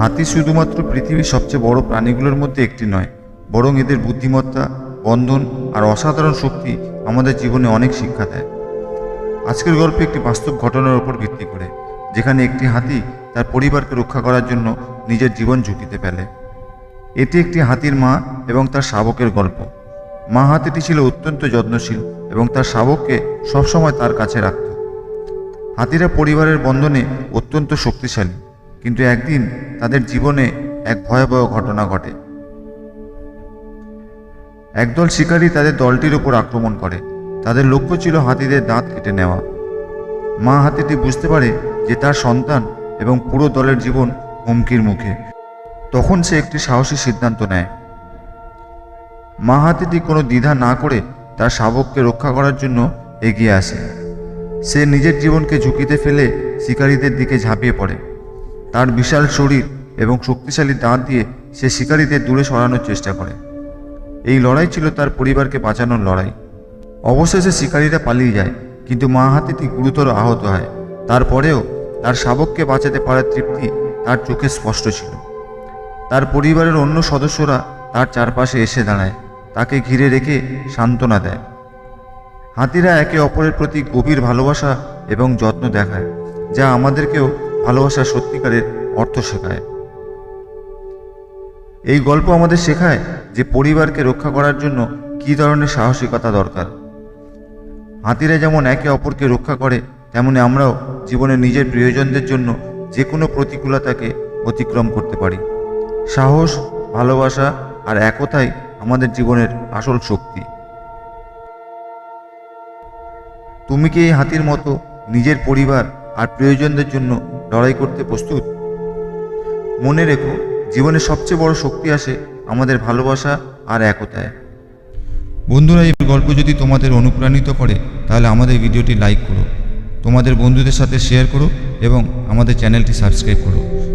হাতি শুধুমাত্র পৃথিবীর সবচেয়ে বড় প্রাণীগুলোর মধ্যে একটি নয়, বরং এদের বুদ্ধিমত্তা, বন্ধন আর অসাধারণ শক্তি আমাদের জীবনে অনেক শিক্ষা দেয়। আজকের গল্প একটি বাস্তব ঘটনার উপর ভিত্তি করে, যেখানে একটি হাতি তার পরিবারকে রক্ষা করার জন্য নিজের জীবন ঝুঁকিতে ফেলে। এটি একটি হাতির মা এবং তার শাবকের গল্প। মা হাতিটি ছিল অত্যন্ত যত্নশীল এবং তার শাবককে সবসময় তার কাছে রাখত। হাতিরা পরিবারের বন্ধনে অত্যন্ত শক্তিশালী। কিন্তু একদিন তাদের জীবনে এক ভয়াবহ ঘটনা ঘটে। একদল শিকারী তাদের দলটির উপর আক্রমণ করে। তাদের লক্ষ্য ছিল হাতিদের দাঁত কেটে নেওয়া। মা হাতিটি বুঝতে পারে যে তার সন্তান এবং পুরো দলের জীবন হুমকির মুখে। তখন সে একটি সাহসী সিদ্ধান্ত নেয়। মা হাতিটি কোনো দ্বিধা না করে তার শাবককে রক্ষা করার জন্য এগিয়ে আসে। সে নিজের জীবনকে ঝুঁকিতে ফেলে শিকারীদের দিকে ঝাঁপিয়ে পড়ে। তার বিশাল শরীর এবং শক্তিশালী দাঁত দিয়ে সে শিকারীদের দূরে সরানোর চেষ্টা করে। এই লড়াই ছিল তার পরিবারকে বাঁচানোর লড়াই। অবশেষে শিকারীরা পালিয়ে যায়, কিন্তু মা হাতিটি গুরুতর আহত হয়। তারপরেও তার শাবককে বাঁচাতে পারার তৃপ্তি তার চোখে স্পষ্ট ছিল। তার পরিবারের অন্য সদস্যরা তার চারপাশে এসে দাঁড়ায়, তাকে ঘিরে রেখে সান্ত্বনা দেয়। হাতিরা একে অপরের প্রতি গভীর ভালোবাসা এবং যত্ন দেখায়, যা আমাদেরকেও ভালোবাসার সত্যিকারের অর্থ শেখায়। এই গল্প আমাদের শেখায় যে পরিবারকে রক্ষা করার জন্য কী ধরনের সাহসিকতা দরকার। হাতিরা যেমন একে অপরকে রক্ষা করে, তেমনি আমরাও জীবনে নিজের প্রিয়জনদের জন্য যে কোনো প্রতিকূলতাকে অতিক্রম করতে পারি। সাহস, ভালোবাসা আর একতাই আমাদের জীবনের আসল শক্তি। তুমি কি এই হাতির মতো নিজের পরিবার আর প্রিয়জনদের জন্য লড়াই করতে প্রস্তুত। মনে রেখো জীবনের সবচেয়ে বড় শক্তি আসে আমাদের ভালোবাসা আর একতায়। বন্ধুরা, এই গল্প যদি তোমাদের অনুপ্রাণিত করে, তাহলে আমাদের ভিডিওটি লাইক করো। তোমাদের বন্ধুদের সাথে শেয়ার করো এবং আমাদের চ্যানেলটি সাবস্ক্রাইব করো।